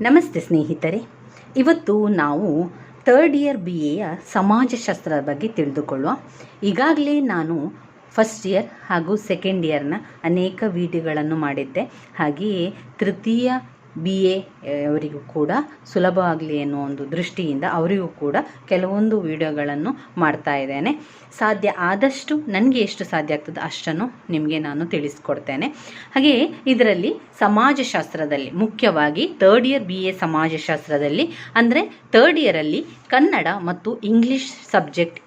ನಮಸ್ತೆ ಸ್ನೇಹಿತರೆ. ಇವತ್ತು ನಾವು ಥರ್ಡ್ ಇಯರ್ ಬಿ ಎಯ ಸಮಾಜಶಾಸ್ತ್ರದ ಬಗ್ಗೆ ತಿಳಿದುಕೊಳ್ಳುವ. ಈಗಾಗಲೇ ನಾನು ಫಸ್ಟ್ ಇಯರ್ ಹಾಗೂ ಸೆಕೆಂಡ್ ಇಯರ್ನ ಅನೇಕ ವಿಡಿಯೋಗಳನ್ನು ಮಾಡಿದ್ದೆ. ಹಾಗೆಯೇ ತೃತೀಯ ಬಿ ಎ ಅವರಿಗೂ ಕೂಡ ಸುಲಭ ಆಗಲಿ ಅನ್ನೋ ಒಂದು ದೃಷ್ಟಿಯಿಂದ ಅವರಿಗೂ ಕೂಡ ಕೆಲವೊಂದು ವಿಡಿಯೋಗಳನ್ನು ಮಾಡ್ತಾ ಇದ್ದೇನೆ. ಸಾಧ್ಯ ಆದಷ್ಟು ನನಗೆ ಎಷ್ಟು ಸಾಧ್ಯ ಆಗ್ತದೆ ಅಷ್ಟನ್ನು ನಿಮಗೆ ನಾನು ತಿಳಿಸ್ಕೊಡ್ತೇನೆ. ಹಾಗೆಯೇ ಇದರಲ್ಲಿ ಸಮಾಜಶಾಸ್ತ್ರದಲ್ಲಿ, ಮುಖ್ಯವಾಗಿ ಥರ್ಡ್ ಇಯರ್ ಬಿ ಎ ಸಮಾಜಶಾಸ್ತ್ರದಲ್ಲಿ, ಅಂದರೆ ಥರ್ಡ್ ಇಯರಲ್ಲಿ ಕನ್ನಡ ಮತ್ತು ಇಂಗ್ಲೀಷ್ ಸಬ್ಜೆಕ್ಟ್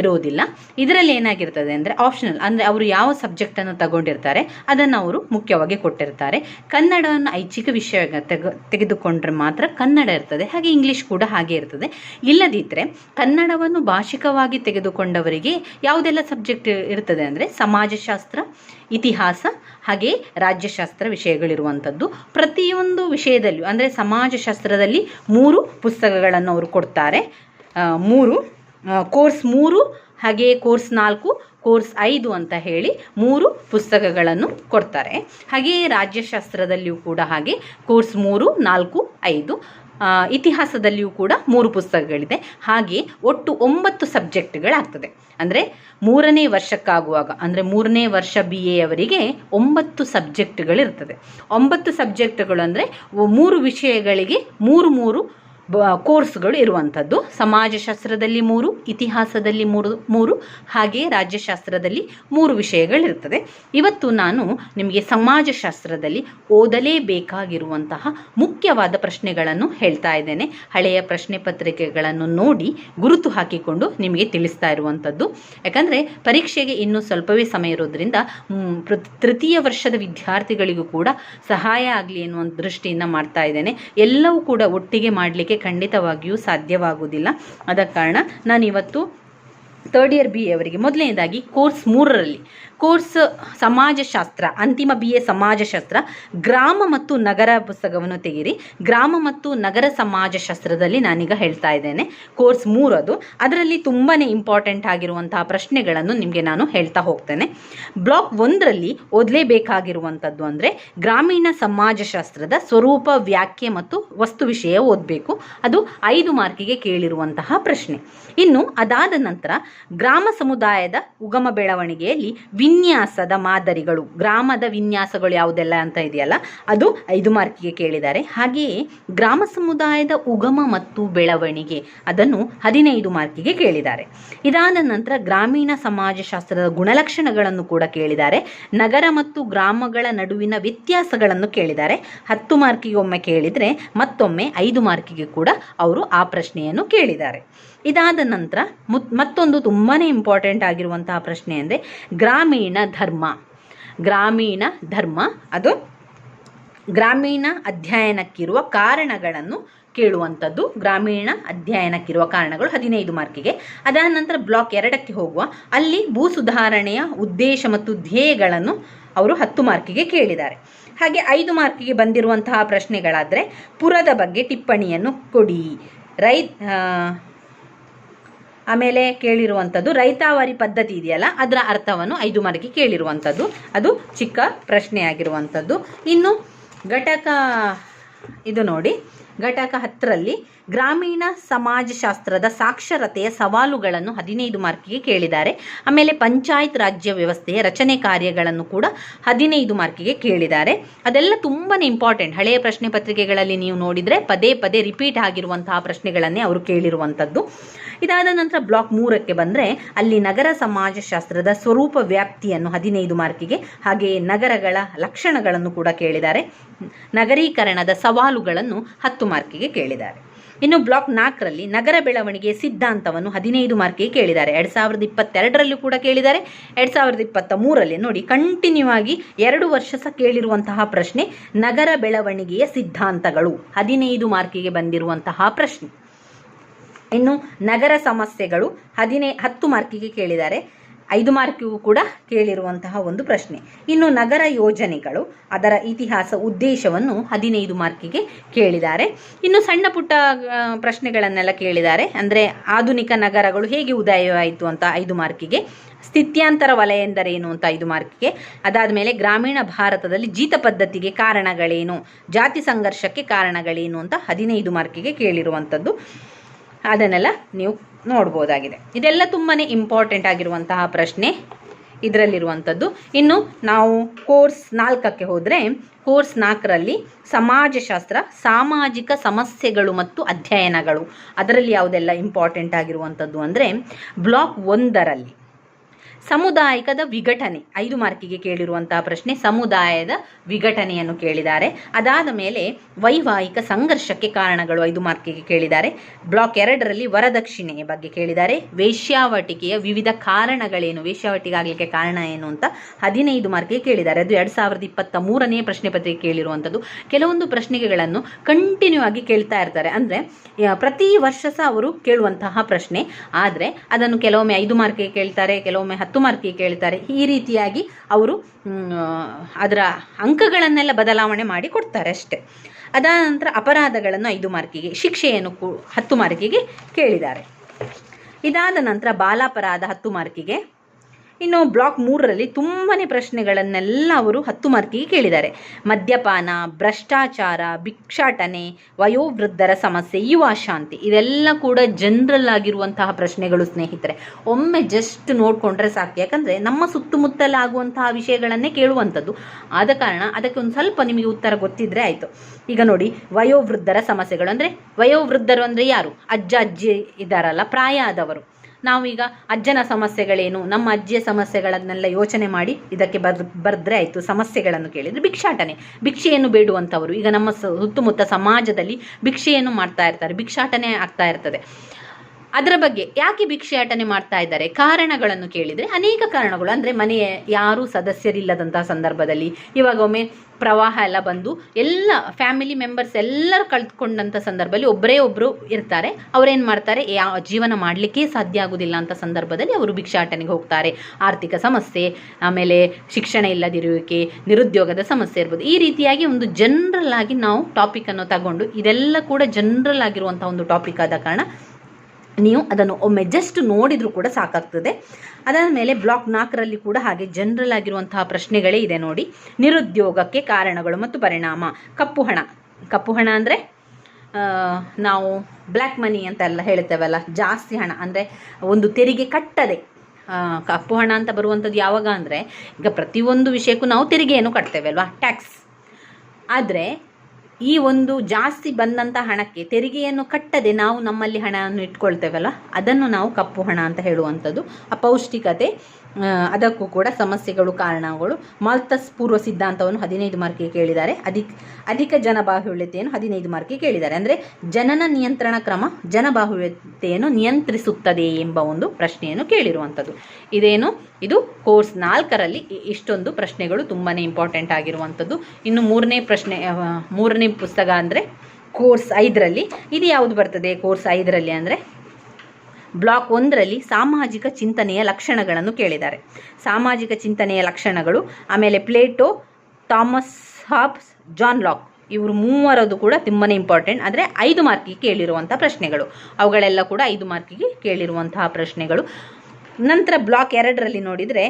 ಇರುವುದಿಲ್ಲ. ಇದರಲ್ಲಿ ಏನಾಗಿರ್ತದೆ ಅಂದರೆ ಆಪ್ಷನಲ್ ಅಂದರೆ ಅವರು ಯಾವ ಸಬ್ಜೆಕ್ಟನ್ನು ತಗೊಂಡಿರ್ತಾರೆ, ಅದನ್ನು ಅವರು ಮುಖ್ಯವಾಗಿ ಕೊಟ್ಟಿರ್ತಾರೆ. ಕನ್ನಡವನ್ನು ಐಚ್ಛಿಕ ವಿಷಯ ತೆಗೆ, ತೆಗೆದುಕೊಂಡ್ರೆ ಮಾತ್ರ ಕನ್ನಡ ಇರ್ತದೆ, ಹಾಗೆ ಇಂಗ್ಲೀಷ್ ಕೂಡ ಹಾಗೆ ಇರ್ತದೆ. ಇಲ್ಲದಿದ್ದರೆ ಕನ್ನಡವನ್ನು ಭಾಷಿಕವಾಗಿ ತೆಗೆದುಕೊಂಡವರಿಗೆ ಯಾವುದೆಲ್ಲ ಸಬ್ಜೆಕ್ಟ್ ಇರ್ತದೆ ಅಂದರೆ ಸಮಾಜಶಾಸ್ತ್ರ, ಇತಿಹಾಸ, ಹಾಗೆ ರಾಜ್ಯಶಾಸ್ತ್ರ ವಿಷಯಗಳಿರುವಂಥದ್ದು. ಪ್ರತಿಯೊಂದು ವಿಷಯದಲ್ಲಿ ಅಂದರೆ ಸಮಾಜಶಾಸ್ತ್ರದಲ್ಲಿ ಮೂರು ಪುಸ್ತಕಗಳನ್ನು ಅವರು ಕೊಡ್ತಾರೆ. ಮೂರು ಕೋರ್ಸ್ ಮೂರು ಹಾಗೆ ಕೋರ್ಸ್ ನಾಲ್ಕು, ಕೋರ್ಸ್ ಐದು ಅಂತ ಹೇಳಿ ಮೂರು ಪುಸ್ತಕಗಳನ್ನು ಕೊಡ್ತಾರೆ. ಹಾಗೆಯೇ ರಾಜ್ಯಶಾಸ್ತ್ರದಲ್ಲಿಯೂ ಕೂಡ ಹಾಗೆ ಕೋರ್ಸ್ ಮೂರು, ನಾಲ್ಕು, ಐದು ಇತಿಹಾಸದಲ್ಲಿಯೂ ಕೂಡ ಮೂರು ಪುಸ್ತಕಗಳಿದೆ. ಹಾಗೆ ಒಟ್ಟು ಒಂಬತ್ತು ಸಬ್ಜೆಕ್ಟ್ಗಳಾಗ್ತದೆ. ಅಂದರೆ ಮೂರನೇ ವರ್ಷಕ್ಕಾಗುವಾಗ, ಅಂದರೆ ಮೂರನೇ ವರ್ಷ ಬಿ ಎ ಅವರಿಗೆ ಒಂಬತ್ತು ಸಬ್ಜೆಕ್ಟ್ಗಳಿರ್ತದೆ. ಒಂಬತ್ತು ಸಬ್ಜೆಕ್ಟ್ಗಳು ಅಂದರೆ ಮೂರು ವಿಷಯಗಳಿಗೆ ಮೂರು ಮೂರು ಕೋರ್ಸ್ಗಳು ಇರುವಂಥದ್ದು. ಸಮಾಜಶಾಸ್ತ್ರದಲ್ಲಿ ಮೂರು, ಇತಿಹಾಸದಲ್ಲಿ ಮೂರು ಮೂರು, ಹಾಗೆ ರಾಜ್ಯಶಾಸ್ತ್ರದಲ್ಲಿ ಮೂರು ವಿಷಯಗಳಿರ್ತದೆ ಇವತ್ತು ನಾನು ನಿಮಗೆ ಸಮಾಜಶಾಸ್ತ್ರದಲ್ಲಿ ಓದಲೇಬೇಕಾಗಿರುವಂತಹ ಮುಖ್ಯವಾದ ಪ್ರಶ್ನೆಗಳನ್ನು ಹೇಳ್ತಾ ಇದ್ದೇನೆ. ಹಳೆಯ ಪ್ರಶ್ನೆ ಪತ್ರಿಕೆಗಳನ್ನು ನೋಡಿ ಗುರುತು ಹಾಕಿಕೊಂಡು ನಿಮಗೆ ತಿಳಿಸ್ತಾ ಇರುವಂಥದ್ದು. ಯಾಕಂದರೆ ಪರೀಕ್ಷೆಗೆ ಇನ್ನೂ ಸ್ವಲ್ಪವೇ ಸಮಯ ಇರೋದ್ರಿಂದ ತೃತೀಯ ವರ್ಷದ ವಿದ್ಯಾರ್ಥಿಗಳಿಗೂ ಕೂಡ ಸಹಾಯ ಆಗಲಿ ಎನ್ನುವ ದೃಷ್ಟಿಯಿಂದ ಮಾಡ್ತಾ ಇದ್ದೇನೆ. ಎಲ್ಲವೂ ಕೂಡ ಒಟ್ಟಿಗೆ ಮಾಡಲಿಕ್ಕೆ ಖಂಡಿತವಾಗಿಯೂ ಸಾಧ್ಯವಾಗುವುದಿಲ್ಲ. ಆದ ಕಾರಣ ನಾನು ಇವತ್ತು ಥರ್ಡ್ ಇಯರ್ ಬಿ ಅವರಿಗೆ ಮೊದಲನೇದಾಗಿ ಕೋರ್ಸ್ ಮೂರರಲ್ಲಿ ಕೋರ್ಸ್ ಸಮಾಜಶಾಸ್ತ್ರ, ಅಂತಿಮ ಬಿ ಎ ಸಮಾಜಶಾಸ್ತ್ರ, ಗ್ರಾಮ ಮತ್ತು ನಗರ ಪುಸ್ತಕವನ್ನು ತೆಗಿರಿ. ಗ್ರಾಮ ಮತ್ತು ನಗರ ಸಮಾಜಶಾಸ್ತ್ರದಲ್ಲಿ ನಾನೀಗ ಹೇಳ್ತಾ ಇದ್ದೇನೆ. ಕೋರ್ಸ್ ಮೂರದು ಅದರಲ್ಲಿ ತುಂಬಾ ಇಂಪಾರ್ಟೆಂಟ್ ಆಗಿರುವಂತಹ ಪ್ರಶ್ನೆಗಳನ್ನು ನಿಮಗೆ ನಾನು ಹೇಳ್ತಾ ಹೋಗ್ತೇನೆ. ಬ್ಲಾಕ್ ಒಂದರಲ್ಲಿ ಓದಲೇಬೇಕಾಗಿರುವಂಥದ್ದು ಅಂದರೆ ಗ್ರಾಮೀಣ ಸಮಾಜಶಾಸ್ತ್ರದ ಸ್ವರೂಪ, ವ್ಯಾಖ್ಯೆ ಮತ್ತು ವಸ್ತು ವಿಷಯ ಓದಬೇಕು. ಅದು ಐದು ಮಾರ್ಕಿಗೆ ಕೇಳಿರುವಂತಹ ಪ್ರಶ್ನೆ. ಇನ್ನು ಅದಾದ ನಂತರ ಗ್ರಾಮ ಸಮುದಾಯದ ಉಗಮ ಬೆಳವಣಿಗೆಯಲ್ಲಿ ವಿನ್ಯಾಸದ ಮಾದರಿಗಳು, ಗ್ರಾಮದ ವಿನ್ಯಾಸಗಳು ಯಾವುದೆಲ್ಲ ಅಂತ ಇದೆಯಲ್ಲ, ಅದು ಐದು ಮಾರ್ಕಿಗೆ ಕೇಳಿದ್ದಾರೆ. ಹಾಗೆಯೇ ಗ್ರಾಮ ಸಮುದಾಯದ ಉಗಮ ಮತ್ತು ಬೆಳವಣಿಗೆ, ಅದನ್ನು ಹದಿನೈದು ಮಾರ್ಕಿಗೆ ಕೇಳಿದ್ದಾರೆ. ಇದಾದ ನಂತರ ಗ್ರಾಮೀಣ ಸಮಾಜಶಾಸ್ತ್ರದ ಗುಣಲಕ್ಷಣಗಳನ್ನು ಕೂಡ ಕೇಳಿದ್ದಾರೆ. ನಗರ ಮತ್ತು ಗ್ರಾಮಗಳ ನಡುವಿನ ವ್ಯತ್ಯಾಸಗಳನ್ನು ಕೇಳಿದ್ದಾರೆ. ಹತ್ತು ಮಾರ್ಕಿಗೆ ಒಮ್ಮೆ ಕೇಳಿದರೆ ಮತ್ತೊಮ್ಮೆ ಐದು ಮಾರ್ಕಿಗೆ ಕೂಡ ಅವರು ಆ ಪ್ರಶ್ನೆಯನ್ನು ಕೇಳಿದ್ದಾರೆ. ಇದಾದ ನಂತರ ಮುತ್- ಮತ್ತೊಂದು ತುಂಬಾ ಇಂಪಾರ್ಟೆಂಟ್ ಆಗಿರುವಂತಹ ಪ್ರಶ್ನೆ ಅಂದರೆ ಗ್ರಾಮೀಣ ಧರ್ಮ. ಗ್ರಾಮೀಣ ಧರ್ಮ, ಅದು ಗ್ರಾಮೀಣ ಅಧ್ಯಯನಕ್ಕಿರುವ ಕಾರಣಗಳನ್ನು ಕೇಳುವಂಥದ್ದು. ಗ್ರಾಮೀಣ ಅಧ್ಯಯನಕ್ಕಿರುವ ಕಾರಣಗಳು ಹದಿನೈದು ಮಾರ್ಕಿಗೆ ಅದಾದ ನಂತರ ಬ್ಲಾಕ್ ಎರಡಕ್ಕೆ ಹೋಗುವ. ಅಲ್ಲಿ ಭೂ ಸುಧಾರಣೆಯ ಉದ್ದೇಶ ಮತ್ತು ಧ್ಯೇಯಗಳನ್ನು ಅವರು ಹತ್ತು ಮಾರ್ಕಿಗೆ ಕೇಳಿದ್ದಾರೆ. ಹಾಗೆ ಐದು ಮಾರ್ಕಿಗೆ ಬಂದಿರುವಂತಹ ಪ್ರಶ್ನೆಗಳಾದರೆ ಪುರದ ಬಗ್ಗೆ ಟಿಪ್ಪಣಿಯನ್ನು ಕೊಡಿ. ರೈ ಆಮೇಲೆ ಕೇಳಿರುವಂಥದ್ದು ರೈತಾವರಿ ಪದ್ಧತಿ ಇದೆಯಲ್ಲ, ಅದರ ಅರ್ಥವನ್ನು ಐದು ಮಾರ್ಕಿಗೆ ಕೇಳಿರುವಂಥದ್ದು ಅದು ಚಿಕ್ಕ ಪ್ರಶ್ನೆ ಆಗಿರುವಂಥದ್ದು ಇನ್ನು ಘಟಕ, ಇದು ನೋಡಿ, ಘಟಕ ಹತ್ತರಲ್ಲಿ ಗ್ರಾಮೀಣ ಸಮಾಜಶಾಸ್ತ್ರದ ಸಾಕ್ಷರತೆಯ ಸವಾಲುಗಳನ್ನು ಹದಿನೈದು ಮಾರ್ಕಿಗೆ ಕೇಳಿದ್ದಾರೆ. ಆಮೇಲೆ ಪಂಚಾಯತ್ ರಾಜ್ಯ ವ್ಯವಸ್ಥೆಯ ರಚನೆ ಕಾರ್ಯಗಳನ್ನು ಕೂಡ ಹದಿನೈದು ಮಾರ್ಕಿಗೆ ಕೇಳಿದ್ದಾರೆ. ಅದೆಲ್ಲ ತುಂಬಾ ಇಂಪಾರ್ಟೆಂಟ್ ಹಳೆಯ ಪ್ರಶ್ನೆ ಪತ್ರಿಕೆಗಳಲ್ಲಿ ನೀವು ನೋಡಿದರೆ ಪದೇ ಪದೇ ರಿಪೀಟ್ ಆಗಿರುವಂತಹ ಪ್ರಶ್ನೆಗಳನ್ನೇ ಅವರು ಕೇಳಿರುವಂಥದ್ದು. ಇದಾದ ನಂತರ ಬ್ಲಾಕ್ ಮೂರಕ್ಕೆ ಬಂದರೆ ಅಲ್ಲಿ ನಗರ ಸಮಾಜಶಾಸ್ತ್ರದ ಸ್ವರೂಪ ವ್ಯಾಪ್ತಿಯನ್ನು ಹದಿನೈದು ಮಾರ್ಕಿಗೆ ಹಾಗೆ ನಗರಗಳ ಲಕ್ಷಣಗಳನ್ನು ಕೂಡ ಕೇಳಿದ್ದಾರೆ. ನಗರೀಕರಣದ ಸವಾಲುಗಳನ್ನು ಹತ್ತು ಮಾರ್ಕಿಗೆ ಕೇಳಿದ್ದಾರೆ. ಇನ್ನು ಬ್ಲಾಕ್ ನಾಲ್ಕರಲ್ಲಿ ನಗರ ಬೆಳವಣಿಗೆ ಸಿದ್ಧಾಂತವನ್ನು ಹದಿನೈದು ಮಾರ್ಕಿಗೆ ಕೇಳಿದ್ದಾರೆ. ಎರಡು ಸಾವಿರದ ಇಪ್ಪತ್ತೆರಡರಲ್ಲೂ ಕೂಡ ಕೇಳಿದ್ದಾರೆ. ಎರಡು ಸಾವಿರದ ಇಪ್ಪತ್ತ ಮೂರಲ್ಲಿ ನೋಡಿ ಕಂಟಿನ್ಯೂ ಆಗಿ ಎರಡು ವರ್ಷ ಸಹ ಕೇಳಿರುವಂತಹ ಪ್ರಶ್ನೆ, ನಗರ ಬೆಳವಣಿಗೆಯ ಸಿದ್ಧಾಂತಗಳು. ಹದಿನೈದು ಮಾರ್ಕಿಗೆ ಬಂದಿರುವಂತಹ ಪ್ರಶ್ನೆ. ಇನ್ನು ನಗರ ಸಮಸ್ಯೆಗಳು ಹದಿನೈ, ಹತ್ತು ಮಾರ್ಕಿಗೆ ಕೇಳಿದ್ದಾರೆ. ಐದು ಮಾರ್ಕಿಗೂ ಕೂಡ ಕೇಳಿರುವಂತಹ ಒಂದು ಪ್ರಶ್ನೆ. ಇನ್ನು ನಗರ ಯೋಜನೆಗಳು, ಅದರ ಇತಿಹಾಸ ಉದ್ದೇಶವನ್ನು ಹದಿನೈದು ಮಾರ್ಕಿಗೆ ಕೇಳಿದ್ದಾರೆ. ಇನ್ನು ಸಣ್ಣ ಪುಟ್ಟ ಪ್ರಶ್ನೆಗಳನ್ನೆಲ್ಲ ಕೇಳಿದ್ದಾರೆ. ಅಂದರೆ ಆಧುನಿಕ ನಗರಗಳು ಹೇಗೆ ಉದಯವಾಯಿತು ಅಂತ ಐದು ಮಾರ್ಕಿಗೆ, ಸ್ಥಿತ್ಯಾಂತರ ವಲಯ ಎಂದರೇನು ಅಂತ ಐದು ಮಾರ್ಕಿಗೆ ಅದಾದ ಮೇಲೆ ಗ್ರಾಮೀಣ ಭಾರತದಲ್ಲಿ ಜೀತ ಪದ್ಧತಿಗೆ ಕಾರಣಗಳೇನು, ಜಾತಿ ಸಂಘರ್ಷಕ್ಕೆ ಕಾರಣಗಳೇನು ಅಂತ ಹದಿನೈದು ಮಾರ್ಕಿಗೆ ಕೇಳಿರುವಂಥದ್ದು. ಅದನ್ನೆಲ್ಲ ನೀವು ನೋಡ್ಬೋದಾಗಿದೆ. ಇದೆಲ್ಲ ತುಂಬಾ ಇಂಪಾರ್ಟೆಂಟ್ ಆಗಿರುವಂತಹ ಪ್ರಶ್ನೆ ಇದರಲ್ಲಿರುವಂಥದ್ದು. ಇನ್ನು ನಾವು ಕೋರ್ಸ್ ನಾಲ್ಕಕ್ಕೆ ಹೋದರೆ ಕೋರ್ಸ್ ನಾಲ್ಕರಲ್ಲಿ ಸಮಾಜಶಾಸ್ತ್ರ, ಸಾಮಾಜಿಕ ಸಮಸ್ಯೆಗಳು ಮತ್ತು ಅಧ್ಯಯನಗಳು. ಅದರಲ್ಲಿ ಯಾವುದೆಲ್ಲ ಇಂಪಾರ್ಟೆಂಟ್ ಆಗಿರುವಂಥದ್ದು ಅಂದರೆ ಬ್ಲಾಕ್ ಒಂದರಲ್ಲಿ ಸಮುದಾಯಕದ ವಿಘಟನೆ. ಐದು ಮಾರ್ಕಿಗೆ ಕೇಳಿರುವಂತಹ ಪ್ರಶ್ನೆ, ಸಮುದಾಯದ ವಿಘಟನೆಯನ್ನು ಕೇಳಿದ್ದಾರೆ. ಅದಾದ ಮೇಲೆ ವೈವಾಹಿಕ ಸಂಘರ್ಷಕ್ಕೆ ಕಾರಣಗಳು ಐದು ಮಾರ್ಕಿಗೆ ಕೇಳಿದ್ದಾರೆ. ಬ್ಲಾಕ್ ಎರಡರಲ್ಲಿ ವರದಕ್ಷಿಣೆಯ ಬಗ್ಗೆ ಕೇಳಿದ್ದಾರೆ. ವೇಶ್ಯಾವಟಿಕೆಯ ವಿವಿಧ ಕಾರಣಗಳೇನು? ವೇಶ್ಯಾವಟಿಕೆ ಆಗಲಿಕ್ಕೆ ಕಾರಣ ಏನು ಅಂತ ಹದಿನೈದು ಮಾರ್ಕಿಗೆ ಕೇಳಿದ್ದಾರೆ. ಅದು ಎರಡು ಸಾವಿರದ ಇಪ್ಪತ್ತ ಮೂರನೇ ಪ್ರಶ್ನೆ ಪತ್ರಿಕೆ ಕೇಳಿರುವಂಥದ್ದು. ಕೆಲವೊಂದು ಪ್ರಶ್ನೆಗಳನ್ನು ಕಂಟಿನ್ಯೂ ಆಗಿ ಕೇಳ್ತಾ ಇರ್ತಾರೆ. ಅಂದರೆ ಪ್ರತಿ ವರ್ಷ ಸಹ ಅವರು ಕೇಳುವಂತಹ ಪ್ರಶ್ನೆ. ಆದರೆ, ಅದನ್ನು ಕೆಲವೊಮ್ಮೆ ಐದು ಮಾರ್ಕಿಗೆ ಕೇಳ್ತಾರೆ, ಕೆಲವೊಮ್ಮೆ ಹತ್ತು ಮಾರ್ಕಿಗೆ ಕೇಳ್ತಾರೆ. ಈ ರೀತಿಯಾಗಿ ಅವರು ಅದರ ಅಂಕಗಳನ್ನೆಲ್ಲ ಬದಲಾವಣೆ ಮಾಡಿ ಕೊಡ್ತಾರೆ ಅಷ್ಟೆ. ಅದಾದ ನಂತರ ಅಪರಾಧಗಳನ್ನು ಐದು ಮಾರ್ಕಿಗೆ, ಶಿಕ್ಷೆಯನ್ನು ಕೂ, ಹತ್ತು ಮಾರ್ಕಿಗೆ ಕೇಳಿದ್ದಾರೆ. ಇದಾದ ನಂತರ ಬಾಲಾಪರಾಧ ಹತ್ತು ಮಾರ್ಕಿಗೆ ಇನ್ನು ಬ್ಲಾಕ್ ಮೂರರಲ್ಲಿ ತುಂಬಾ ಪ್ರಶ್ನೆಗಳನ್ನೆಲ್ಲ ಅವರು ಹತ್ತು ಮಾರ್ಕಿಗೆ ಕೇಳಿದ್ದಾರೆ. ಮದ್ಯಪಾನ, ಭ್ರಷ್ಟಾಚಾರ, ಭಿಕ್ಷಾಟನೆ, ವಯೋವೃದ್ಧರ ಸಮಸ್ಯೆ, ಯುವ ಶಾಂತಿ, ಇದೆಲ್ಲ ಕೂಡ ಜನರಲ್ ಆಗಿರುವಂತಹ ಪ್ರಶ್ನೆಗಳು ಸ್ನೇಹಿತರೆ. ಒಮ್ಮೆ ಜಸ್ಟ್ ನೋಡಿಕೊಂಡ್ರೆ ಸಾಕು. ಯಾಕಂದರೆ ನಮ್ಮ ಸುತ್ತಮುತ್ತಲಾಗುವಂತಹ ವಿಷಯಗಳನ್ನೇ ಕೇಳುವಂಥದ್ದು. ಆದ ಕಾರಣ ಅದಕ್ಕೆ ಒಂದು ಸ್ವಲ್ಪ ನಿಮಗೆ ಉತ್ತರ ಗೊತ್ತಿದ್ರೆ ಆಯಿತು. ಈಗ ನೋಡಿ, ವಯೋವೃದ್ಧರ ಸಮಸ್ಯೆಗಳು ಅಂದರೆ, ವಯೋವೃದ್ಧರು ಅಂದರೆ ಯಾರು? ಅಜ್ಜ, ಅಜ್ಜಿ ಇದ್ದಾರಲ್ಲ, ಪ್ರಾಯ ಆದವರು. ನಾವೀಗ ಅಜ್ಜನ ಸಮಸ್ಯೆಗಳೇನು, ನಮ್ಮ ಅಜ್ಜಿಯ ಸಮಸ್ಯೆಗಳನ್ನೆಲ್ಲ ಯೋಚನೆ ಮಾಡಿ ಇದಕ್ಕೆ ಬರ್, ಬರೆದ್ರೆ ಆಯಿತು ಸಮಸ್ಯೆಗಳನ್ನು ಕೇಳಿದರೆ ಭಿಕ್ಷಾಟನೆ. ಭಿಕ್ಷೆಯನ್ನು ಬೇಡುವಂಥವರು. ಈಗ ನಮ್ಮ ಸುತ್ತಮುತ್ತ ಸಮಾಜದಲ್ಲಿ ಭಿಕ್ಷೆಯನ್ನು ಮಾಡ್ತಾ ಇರ್ತಾರೆ. ಭಿಕ್ಷಾಟನೆ ಆಗ್ತಾ ಇರ್ತದೆ. ಅದರ ಬಗ್ಗೆ ಯಾಕೆ ಭಿಕ್ಷಾಟನೆ ಮಾಡ್ತಾ ಇದ್ದಾರೆ? ಕಾರಣಗಳನ್ನು ಕೇಳಿದರೆ ಅನೇಕ ಕಾರಣಗಳು. ಅಂದರೆ ಮನೆಯ ಯಾರೂ ಸದಸ್ಯರಿಲ್ಲದಂತಹ ಸಂದರ್ಭದಲ್ಲಿ ಇವಾಗ ಒಮ್ಮೆ ಪ್ರವಾಹ ಎಲ್ಲ ಬಂದು ಎಲ್ಲ ಫ್ಯಾಮಿಲಿ ಮೆಂಬರ್ಸ್ ಎಲ್ಲರೂ ಕಳೆದುಕೊಂಡಂಥ ಸಂದರ್ಭದಲ್ಲಿ ಒಬ್ಬರೇ ಒಬ್ಬರು ಇರ್ತಾರೆ. ಅವರೇನು ಮಾಡ್ತಾರೆ? ಯಾವ ಜೀವನ ಮಾಡಲಿಕ್ಕೆ ಸಾಧ್ಯ ಆಗೋದಿಲ್ಲ ಅಂತ ಸಂದರ್ಭದಲ್ಲಿ ಅವರು ಭಿಕ್ಷಾಟನೆಗೆ ಹೋಗ್ತಾರೆ. ಆರ್ಥಿಕ ಸಮಸ್ಯೆ, ಆಮೇಲೆ ಶಿಕ್ಷಣ ಇಲ್ಲದಿರುವಿಕೆ, ನಿರುದ್ಯೋಗದ ಸಮಸ್ಯೆ ಇರ್ಬೋದು. ಈ ರೀತಿಯಾಗಿ ಒಂದು ಜನರಲ್ ಆಗಿ ನಾವು ಟಾಪಿಕನ್ನು ತಗೊಂಡು ಇದೆಲ್ಲ ಕೂಡ ಜನರಲ್ ಆಗಿರುವಂಥ ಒಂದು ಟಾಪಿಕ್ ಆದ ಕಾರಣ ನೀವು ಅದನ್ನು ಒಮ್ಮೆ ಜಸ್ಟ್ ನೋಡಿದರೂ ಕೂಡ ಸಾಕಾಗ್ತದೆ. ಅದಾದ ಮೇಲೆ ಬ್ಲಾಕ್ ನಾಲ್ಕರಲ್ಲಿ ಕೂಡ ಹಾಗೆ ಜನರಲ್ ಆಗಿರುವಂತಹ ಪ್ರಶ್ನೆಗಳೇ ಇದೆ ನೋಡಿ. ನಿರುದ್ಯೋಗಕ್ಕೆ ಕಾರಣಗಳು ಮತ್ತು ಪರಿಣಾಮ. ಕಪ್ಪು ಹಣ. ಕಪ್ಪು ಹಣ ಅಂದರೆ ನಾವು ಬ್ಲ್ಯಾಕ್ ಮನಿ ಅಂತೆಲ್ಲ ಹೇಳ್ತೇವಲ್ಲ. ಜಾಸ್ತಿ ಹಣ ಅಂದರೆ ಒಂದು ತೆರಿಗೆ ಕಟ್ಟದೆ. ಕಪ್ಪು ಹಣ ಅಂತ ಬರುವಂಥದ್ದು ಯಾವಾಗ ಅಂದರೆ, ಈಗ ಪ್ರತಿಯೊಂದು ವಿಷಯಕ್ಕೂ ನಾವು ತೆರಿಗೆಯನ್ನು ಕಟ್ತೇವೆ ಅಲ್ವಾ? ಟ್ಯಾಕ್ಸ್ ಆದರೆ ಈ ಒಂದು ಜಾಸ್ತಿ ಬಂದಂಥ ಹಣಕ್ಕೆ ತೆರಿಗೆಯನ್ನು ಕಟ್ಟದೆ ನಾವು ನಮ್ಮಲ್ಲಿ ಹಣವನ್ನು ಇಟ್ಕೊಳ್ತೇವಲ್ಲ, ಅದನ್ನು ನಾವು ಕಪ್ಪು ಹಣ ಅಂತ ಹೇಳುವಂಥದ್ದು. ಅಪೌಷ್ಟಿಕತೆ ಅದಕ್ಕೂ ಕೂಡ ಸಮಸ್ಯೆಗಳು, ಕಾರಣಗಳು. ಮಾಲ್ತಸ್ ಪೂರ್ವ ಸಿದ್ಧಾಂತವನ್ನು ಹದಿನೈದು ಮಾರ್ಕಿಗೆ ಕೇಳಿದ್ದಾರೆ. ಅಧಿಕ ಅಧಿಕ ಜನಬಾಹುಳ್ಯತೆಯನ್ನು ಹದಿನೈದು ಮಾರ್ಕಿಗೆ ಕೇಳಿದ್ದಾರೆ. ಅಂದರೆ ಜನನ ನಿಯಂತ್ರಣ ಕ್ರಮ ಜನಬಾಹುಳ್ಯತೆಯನ್ನು ನಿಯಂತ್ರಿಸುತ್ತದೆ ಎಂಬ ಒಂದು ಪ್ರಶ್ನೆಯನ್ನು ಕೇಳಿರುವಂಥದ್ದು. ಇದೇನು? ಇದು ಕೋರ್ಸ್ ನಾಲ್ಕರಲ್ಲಿ ಇಷ್ಟೊಂದು ಪ್ರಶ್ನೆಗಳು ತುಂಬಾ ಇಂಪಾರ್ಟೆಂಟ್ ಆಗಿರುವಂಥದ್ದು. ಇನ್ನು ಮೂರನೇ ಪ್ರಶ್ನೆ ಮೂರನೇ ಪುಸ್ತಕ ಅಂದರೆ ಕೋರ್ಸ್ ಐದರಲ್ಲಿ. ಇದು ಯಾವುದು ಬರ್ತದೆ? ಕೋರ್ಸ್ ಐದರಲ್ಲಿ ಅಂದರೆ ಬ್ಲಾಕ್ ಒಂದರಲ್ಲಿ ಸಾಮಾಜಿಕ ಚಿಂತನೆಯ ಲಕ್ಷಣಗಳನ್ನು ಕೇಳಿದ್ದಾರೆ. ಸಾಮಾಜಿಕ ಚಿಂತನೆಯ ಲಕ್ಷಣಗಳು, ಆಮೇಲೆ Plato, Thomas Hobbes John Locke, ಇವರು ಮೂವರದು ಕೂಡ ತುಂಬಾ ಇಂಪಾರ್ಟೆಂಟ್. ಅಂದರೆ ಐದು ಮಾರ್ಕಿಗೆ ಕೇಳಿರುವಂಥ ಪ್ರಶ್ನೆಗಳು. ಅವುಗಳೆಲ್ಲ ಕೂಡ ಐದು ಮಾರ್ಕಿಗೆ ಕೇಳಿರುವಂತಹ ಪ್ರಶ್ನೆಗಳು. ನಂತರ ಬ್ಲಾಕ್ ಎರಡರಲ್ಲಿ ನೋಡಿದರೆ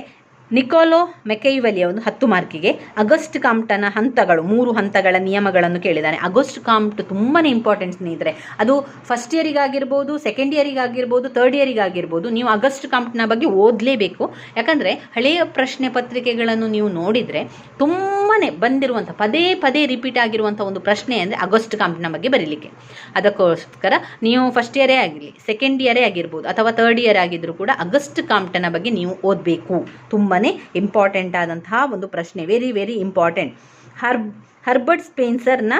ನಿಕೋಲೋ ಮೆಕೈವಲಿಯ ಒಂದು ಹತ್ತು ಮಾರ್ಕಿಗೆ ಅಗಸ್ಟ್ ಕಾಮ್ಟನ ಹಂತಗಳು, ಮೂರು ಹಂತಗಳ ನಿಯಮಗಳನ್ನು ಕೇಳಿದ್ದಾನೆ. ಅಗಸ್ಟ್ ಕಾಮ್ಟ್ ತುಂಬಾ ಇಂಪಾರ್ಟೆಂಟ್ ಸ್ನೇಹಿತರೆ. ಅದು ಫಸ್ಟ್ ಇಯರಿಗಾಗಿರ್ಬೋದು ಸೆಕೆಂಡ್ ಇಯರಿಗಾಗಿರ್ಬೋದು ಥರ್ಡ್ ಇಯರಿಗಾಗಿರ್ಬೋದು ನೀವು ಅಗಸ್ಟ್ ಕಾಮ್ಟ್ನ ಬಗ್ಗೆ ಓದಲೇಬೇಕು. ಯಾಕಂದರೆ ಹಳೆಯ ಪ್ರಶ್ನೆ ಪತ್ರಿಕೆಗಳನ್ನು ನೀವು ನೋಡಿದರೆ ತುಂಬಾ ಬಂದಿರುವಂಥ, ಪದೇ ಪದೇ ರಿಪೀಟ್ ಆಗಿರುವಂಥ ಒಂದು ಪ್ರಶ್ನೆ ಅಂದರೆ ಅಗಸ್ಟ್ ಕಾಮ್ಟ್ನ ಬಗ್ಗೆ ಬರೀಲಿಕ್ಕೆ. ಅದಕ್ಕೋಸ್ಕರ ನೀವು ಫಸ್ಟ್ ಇಯರೇ ಆಗಿರಲಿ ಸೆಕೆಂಡ್ ಇಯರೇ ಆಗಿರ್ಬೋದು, ಅಥವಾ ತರ್ಡ್ ಇಯರ್ ಆಗಿದ್ದರೂ ಕೂಡ ಅಗಸ್ಟ್ ಕಾಮ್ಟನ ಬಗ್ಗೆ ನೀವು ಓದಬೇಕು. ತುಂಬಾ ಇಂಪಾರ್ಟೆಂಟ್ ಆದಂತಹ ಒಂದು ಪ್ರಶ್ನೆ. Very very important Herb Herbert ಸ್ಪೇನ್ಸರ್ನ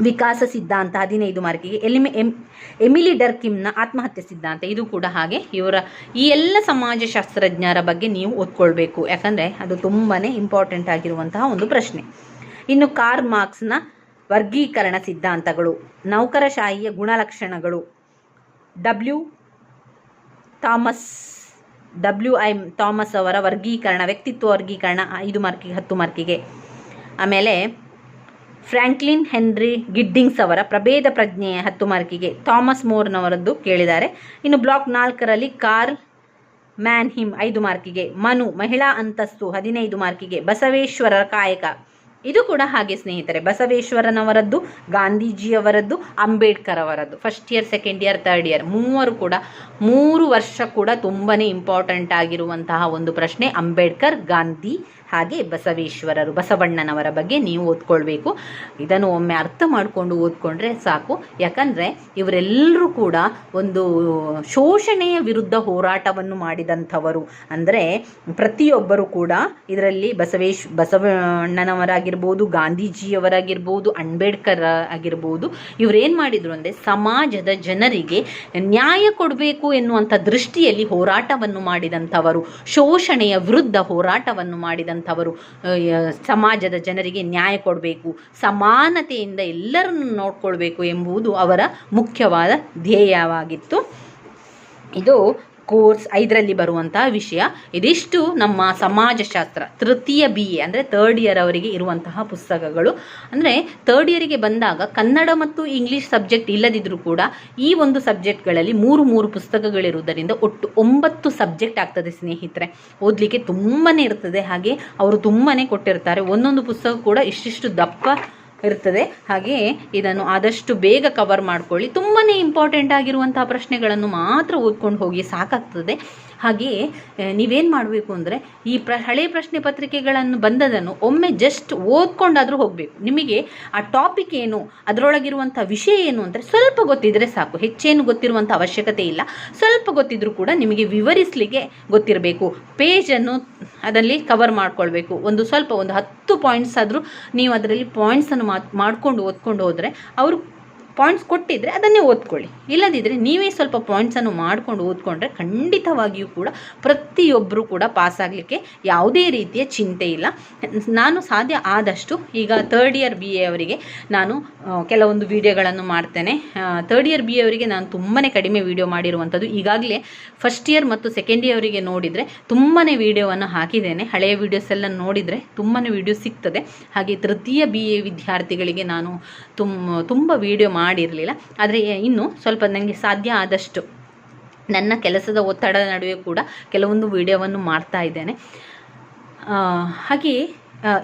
ವಿಕಾಸ ಸಿದ್ಧಾಂತ ಹದಿನೈದು ಮಾರ್ಕಿಗೆ ಎಲಿಮೆ, ಎಂ, ಎಮಿಲಿ ಡರ್ಕಿಮ್ನ ಆತ್ಮಹತ್ಯೆ ಸಿದ್ಧಾಂತ. ಇದು ಕೂಡ ಹಾಗೆ ಇವರ ಈ ಎಲ್ಲ ಸಮಾಜಶಾಸ್ತ್ರಜ್ಞರ ಬಗ್ಗೆ ನೀವು ಓದ್ಕೊಳ್ಬೇಕು. ಯಾಕಂದರೆ ಅದು ತುಂಬಾ ಇಂಪಾರ್ಟೆಂಟ್ ಆಗಿರುವಂತಹ ಒಂದು ಪ್ರಶ್ನೆ. ಇನ್ನು ಕಾರ್ ಮಾರ್ಕ್ಸ್ನ ವರ್ಗೀಕರಣ ಸಿದ್ಧಾಂತಗಳು, ನೌಕರಶಾಹಿಯ ಗುಣಲಕ್ಷಣಗಳು, W, Thomas W I Thomas ಅವರ ವರ್ಗೀಕರಣ, ವ್ಯಕ್ತಿತ್ವ ವರ್ಗೀಕರಣ, ಐದು ಮಾರ್ಕಿಗೆ ಹತ್ತು ಮಾರ್ಕಿಗೆ ಆಮೇಲೆ ಫ್ರ್ಯಾಂಕ್ಲಿನ್ ಹೆನ್ರಿ ಗಿಡ್ಡಿಂಗ್ಸ್ ಅವರ ಪ್ರಭೇದ ಪ್ರಜ್ಞೆ ಹತ್ತು ಮಾರ್ಕಿಗೆ ಥಾಮಸ್ ಮೋರ್ನವರದ್ದು ಕೇಳಿದ್ದಾರೆ. ಇನ್ನು ಬ್ಲಾಕ್ ನಾಲ್ಕರಲ್ಲಿ ಕಾರ್ಲ್ ಮ್ಯಾನ್ ಹಿಮ್ ಐದು ಮಾರ್ಕಿಗೆ ಮನು ಮಹಿಳಾ ಅಂತಸ್ತು ಹದಿನೈದು ಮಾರ್ಕಿಗೆ ಬಸವೇಶ್ವರರ ಕಾಯಕ ಇದು ಕೂಡ ಹಾಗೆ ಸ್ನೇಹಿತರೆ, ಬಸವೇಶ್ವರನವರದ್ದು, ಗಾಂಧೀಜಿಯವರದ್ದು ಅಂಬೇಡ್ಕರ್ ಅವರದ್ದು first year second year third year ಮೂವರು ಕೂಡ, ಮೂರು ವರ್ಷ ಕೂಡ ತುಂಬನೇ ಇಂಪಾರ್ಟೆಂಟ್ ಆಗಿರುವಂತಹ ಒಂದು ಪ್ರಶ್ನೆ ಅಂಬೇಡ್ಕರ್, ಗಾಂಧಿ ಹಾಗೆ ಬಸವೇಶ್ವರರು, ಬಸವಣ್ಣನವರ ಬಗ್ಗೆ ನೀವು ಓದ್ಕೊಳ್ಬೇಕು. ಇದನ್ನು ಒಮ್ಮೆ ಅರ್ಥ ಮಾಡಿಕೊಂಡು ಓದ್ಕೊಂಡ್ರೆ ಸಾಕು. ಯಾಕಂದರೆ ಇವರೆಲ್ಲರೂ ಕೂಡ ಒಂದು ಶೋಷಣೆಯ ವಿರುದ್ಧ ಹೋರಾಟವನ್ನು ಮಾಡಿದಂಥವರು. ಅಂದರೆ ಪ್ರತಿಯೊಬ್ಬರು ಕೂಡ ಇದರಲ್ಲಿ ಬಸವೇಶ್, ಬಸವಣ್ಣನವರಾಗಿರ್ಬೋದು, ಗಾಂಧೀಜಿಯವರಾಗಿರ್ಬೋದು, ಅಂಬೇಡ್ಕರ್ ಆಗಿರ್ಬೋದು, ಇವರೇನು ಮಾಡಿದರು ಅಂದರೆ ಸಮಾಜದ ಜನರಿಗೆ ನ್ಯಾಯ ಕೊಡಬೇಕು ಎನ್ನುವಂಥ ದೃಷ್ಟಿಯಲ್ಲಿ ಹೋರಾಟವನ್ನು ಮಾಡಿದಂಥವರು. ಶೋಷಣೆಯ ವಿರುದ್ಧ ಹೋರಾಟವನ್ನು ಮಾಡಿದಂಥವರು. ಯ- ಸಮಾಜದ ಜನರಿಗೆ ನ್ಯಾಯ ಕೊಡಬೇಕು ಸಮಾನತೆಯಿಂದ ಎಲ್ಲರನ್ನು ನೋಡ್ಕೊಳ್ಬೇಕು ಎಂಬುದು ಅವರ ಮುಖ್ಯವಾದ ಧ್ಯೇಯವಾಗಿತ್ತು. ಇದು ಕೋರ್ಸ್ ಐದರಲ್ಲಿ ಬರುವಂತಹ ವಿಷಯ. ಇದಿಷ್ಟು ನಮ್ಮ ಸಮಾಜಶಾಸ್ತ್ರ, ತೃತೀಯ ಬಿ ಎ ಅಂದರೆ ತರ್ಡ್ ಇಯರ್ ಅವರಿಗೆ ಇರುವಂತಹ ಪುಸ್ತಕಗಳು. ಅಂದರೆ ಥರ್ಡ್ ಇಯರಿಗೆ ಬಂದಾಗ ಕನ್ನಡ ಮತ್ತು ಇಂಗ್ಲೀಷ್ ಸಬ್ಜೆಕ್ಟ್ ಇಲ್ಲದಿದ್ದರೂ ಕೂಡ ಈ ಒಂದು ಸಬ್ಜೆಕ್ಟ್ಗಳಲ್ಲಿ ಮೂರು ಮೂರು ಪುಸ್ತಕಗಳಿರುವುದರಿಂದ ಒಟ್ಟು ಒಂಬತ್ತು ಸಬ್ಜೆಕ್ಟ್ ಆಗ್ತದೆ ಸ್ನೇಹಿತರೆ. ಓದಲಿಕ್ಕೆ ತುಂಬಾ ಇರ್ತದೆ. ಹಾಗೆ ಅವರು ತುಂಬಾ ಕೊಟ್ಟಿರ್ತಾರೆ. ಒಂದೊಂದು ಪುಸ್ತಕ ಕೂಡ ಇಷ್ಟಿಷ್ಟು ದಪ್ಪ ಇರ್ತದೆ. ಹಾಗೆ ಇದನ್ನು ಆದಷ್ಟು ಬೇಗ ಕವರ್ ಮಾಡ್ಕೊಳ್ಳಿ. ತುಂಬಾ ಇಂಪಾರ್ಟೆಂಟ್ ಆಗಿರುವಂತಹ ಪ್ರಶ್ನೆಗಳನ್ನು ಮಾತ್ರ ಓದ್ಕೊಂಡು ಹೋಗಿ ಸಾಕಾಗ್ತದೆ. ಹಾಗೆಯೇ ನೀವೇನು ಮಾಡಬೇಕು ಅಂದರೆ, ಈ ಪ್ರ, ಹಳೆ ಪ್ರಶ್ನೆ ಪತ್ರಿಕೆಗಳನ್ನು ಬಂದದನ್ನು ಒಮ್ಮೆ ಜಸ್ಟ್ ಓದ್ಕೊಂಡಾದರೂ ಹೋಗಬೇಕು. ನಿಮಗೆ ಆ ಟಾಪಿಕ್ ಏನು, ಅದರೊಳಗಿರುವಂಥ ವಿಷಯ ಏನು ಅಂದರೆ ಸ್ವಲ್ಪ ಗೊತ್ತಿದ್ದರೆ ಸಾಕು. ಹೆಚ್ಚೇನು ಗೊತ್ತಿರುವಂಥ ಅವಶ್ಯಕತೆ ಇಲ್ಲ. ಸ್ವಲ್ಪ ಗೊತ್ತಿದ್ರೂ ಕೂಡ ನಿಮಗೆ ವಿವರಿಸಲಿಕ್ಕೆ ಗೊತ್ತಿರಬೇಕು. ಪೇಜನ್ನು ಅದರಲ್ಲಿ ಕವರ್ ಮಾಡ್ಕೊಳ್ಬೇಕು. ಒಂದು ಸ್ವಲ್ಪ ಒಂದು ಹತ್ತು ಪಾಯಿಂಟ್ಸ್ ಆದರೂ ನೀವು ಅದರಲ್ಲಿ ಪಾಯಿಂಟ್ಸನ್ನು ಮಾತ್, ಮಾಡ್ಕೊಂಡು ಓದ್ಕೊಂಡು ಹೋದರೆ ಅವರು ಪಾಯಿಂಟ್ಸ್ ಕೊಟ್ಟಿದ್ದರೆ ಅದನ್ನೇ ಓದ್ಕೊಳ್ಳಿ. ಇಲ್ಲದಿದ್ದರೆ ನೀವೇ ಸ್ವಲ್ಪ ಪಾಯಿಂಟ್ಸನ್ನು ಮಾಡಿಕೊಂಡು ಓದ್ಕೊಂಡ್ರೆ ಖಂಡಿತವಾಗಿಯೂ ಕೂಡ ಪ್ರತಿಯೊಬ್ಬರೂ ಕೂಡ ಪಾಸ್ ಆಗಲಿಕ್ಕೆ ಯಾವುದೇ ರೀತಿಯ ಚಿಂತೆ ಇಲ್ಲ. ನಾನು ಸಾಧ್ಯ ಆದಷ್ಟು ಈಗ ತರ್ಡ್ ಇಯರ್ ಬಿ ಎ ಅವರಿಗೆ ನಾನು ಕೆಲವೊಂದು ವಿಡಿಯೋಗಳನ್ನು ಮಾಡ್ತೇನೆ. ಥರ್ಡ್ ಇಯರ್ ಬಿ ಎ ಅವರಿಗೆ ನಾನು ತುಂಬಾ ಕಡಿಮೆ ವಿಡಿಯೋ ಮಾಡಿರುವಂಥದ್ದು. ಈಗಾಗಲೇ ಫಸ್ಟ್ ಇಯರ್ ಮತ್ತು ಸೆಕೆಂಡ್ ಇಯರಿಗೆ ನೋಡಿದರೆ ತುಂಬಾ ವೀಡಿಯೋವನ್ನು ಹಾಕಿದ್ದೇನೆ. ಹಳೆಯ ವಿಡಿಯೋಸ್ ಎಲ್ಲ ನೋಡಿದರೆ ತುಂಬಾ ವಿಡಿಯೋ ಸಿಗ್ತದೆ. ಹಾಗೆ ತೃತೀಯ ಬಿ ಎ ವಿದ್ಯಾರ್ಥಿಗಳಿಗೆ ನಾನು ತುಂಬ ತುಂಬ ವಿಡಿಯೋ ಮಾಡಿರಲಿಲ್ಲ. ಆದರೆ ಇನ್ನು ಸ್ವಲ್ಪ ನನಗೆ ಸಾಧ್ಯ ಆದಷ್ಟು ನನ್ನ ಕೆಲಸದ ಒತ್ತಡದ ನಡುವೆ ಕೂಡ ಕೆಲವೊಂದು ವಿಡಿಯೋವನ್ನು ಮಾಡ್ತಾ ಇದ್ದೇನೆ. ಹಾಗೆಯೇ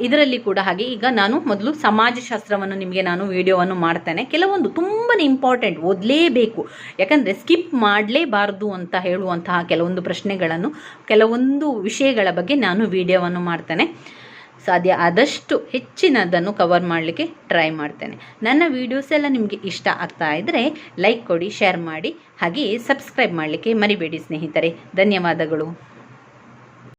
ಇದರಲ್ಲಿ ಕೂಡ ಹಾಗೆ ಈಗ ನಾನು ಮೊದಲು ಸಮಾಜಶಾಸ್ತ್ರವನ್ನು ನಿಮಗೆ ನಾನು ವಿಡಿಯೋವನ್ನು ಮಾಡ್ತೇನೆ. ಕೆಲವೊಂದು ತುಂಬಾ ಇಂಪಾರ್ಟೆಂಟ್ ಓದಲೇಬೇಕು. ಯಾಕಂದರೆ ಸ್ಕಿಪ್ ಮಾಡಲೇಬಾರ್ದು ಅಂತ ಹೇಳುವಂತಹ ಕೆಲವೊಂದು ಪ್ರಶ್ನೆಗಳನ್ನು, ಕೆಲವೊಂದು ವಿಷಯಗಳ ಬಗ್ಗೆ ನಾನು ವಿಡಿಯೋವನ್ನು ಮಾಡ್ತೇನೆ. ಸಾಧ್ಯ ಆದಷ್ಟು ಹೆಚ್ಚಿನದನ್ನು ಕವರ್ ಮಾಡಲಿಕ್ಕೆ ಟ್ರೈ ಮಾಡ್ತೇನೆ. ನನ್ನ ವೀಡಿಯೋಸ್ ಎಲ್ಲ ನಿಮಗೆ ಇಷ್ಟ ಆಗ್ತಾ ಇದ್ದರೆ ಲೈಕ್ ಕೊಡಿ ಶೇರ್ ಮಾಡಿ, ಹಾಗೆಯೇ ಸಬ್ಸ್ಕ್ರೈಬ್ ಮಾಡಲಿಕ್ಕೆ ಮರಿಬೇಡಿ ಸ್ನೇಹಿತರೆ. ಧನ್ಯವಾದಗಳು.